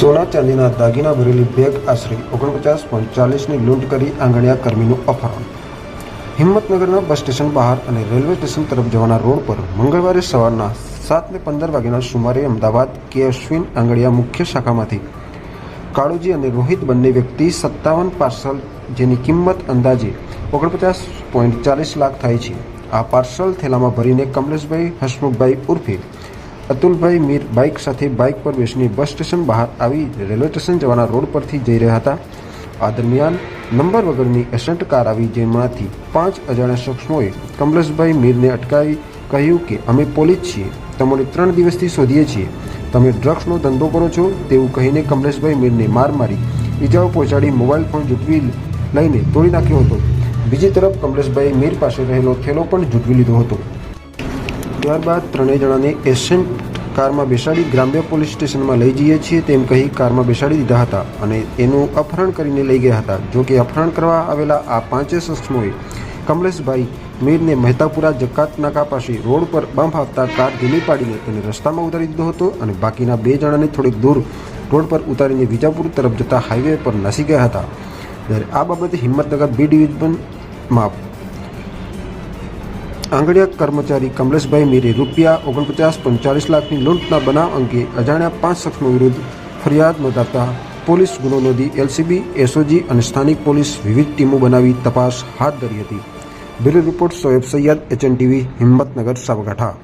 સોના ચાંદીના દાગીના ભરેલી બેગ આશરે ઓગણપચાસ પોઈન્ટ ચાલીસની લૂંટ કરી આંગણિયા કર્મીનું અપહરણ. હિંમતનગરના બસ સ્ટેશન બહાર અને રેલવે સ્ટેશન તરફ જવાના રોડ પર મંગળવારે સવારના સાતને પંદર વાગ્યાના સુમારે અમદાવાદ કે અશ્વિન આંગણિયા મુખ્ય શાખામાંથી કાળુજી અને રોહિત બંને વ્યક્તિ સત્તાવન પાર્સલ જેની કિંમત અંદાજે ઓગણપચાસ પોઈન્ટ ચાલીસ લાખ થાય છે. આ પાર્સલ થેલામાં ભરીને કમલેશભાઈ હસમુખભાઈ ઉર્ફે અતુલભાઈ મીર બાઇક સાથે બાઇક પર બેસીને બસ સ્ટેશન બહાર આવી રેલવે સ્ટેશન જવાના રોડ પરથી જઈ રહ્યા હતા. આ દરમિયાન નંબર વગરની એસન્ટ કાર આવી જેમાંથી પાંચ અજાણ્યા શખ્સોએ કમલેશભાઈ મીરને અટકાવી કહ્યું કે અમે પોલીસ છીએ તમને ત્રણ દિવસથી શોધીએ છીએ. તમે ડ્રગ્સનો ધંધો કરો છો તેવું કહીને કમલેશભાઈ મીરને માર મારી ઈજાઓ પહોંચાડી મોબાઈલ ફોન જૂટવી લઈને તોડી નાખ્યો હતો. બીજી તરફ કમલેશભાઈ મીર પાસે રહેલો થેલો પણ જૂટવી લીધો હતો. ત્યારબાદ ત્રણેય જણાને એશિયન કારમાં બેસાડી ગ્રામ્ય પોલીસ સ્ટેશનમાં લઈ જઈએ છીએ તેમ કહી કારમાં બેસાડી દીધા હતા અને એનું અપહરણ કરીને લઈ ગયા હતા. જોકે અપહરણ કરવા આવેલા આ પાંચે શખ્સોએ કમલેશભાઈ મીરને મહેતાપુરા જકાત નાકા પાસે રોડ પર બંફ આપતા કાર ધીમી પાડીને તેને રસ્તામાં ઉતારી દીધો હતો અને બાકીના બે જણાને થોડીક દૂર રોડ પર ઉતારીને વિજાપુર તરફ જતા હાઈવે પર નાસી ગયા હતા. જ્યારે આ બાબતે હિંમતનગર બી ડિવિઝનમાં આંગળીયા કર્મચારી કમલેશભાઈ મીરે રૂપિયા ઓગણપચાસ પંચાળીસ લાખની લૂંટના બનાવ અંગે અજાણ્યા પાંચ શખ્સો વિરુદ્ધ ફરિયાદ નોંધાવતા પોલીસ ગુનો નોંધી એલસીબી, એસઓજી અને સ્થાનિક પોલીસ વિવિધ ટીમો બનાવી તપાસ હાથ ધરી હતી. Bureau report Shoaib Sayed, HN TV, Himmatnagar, Sabarkantha.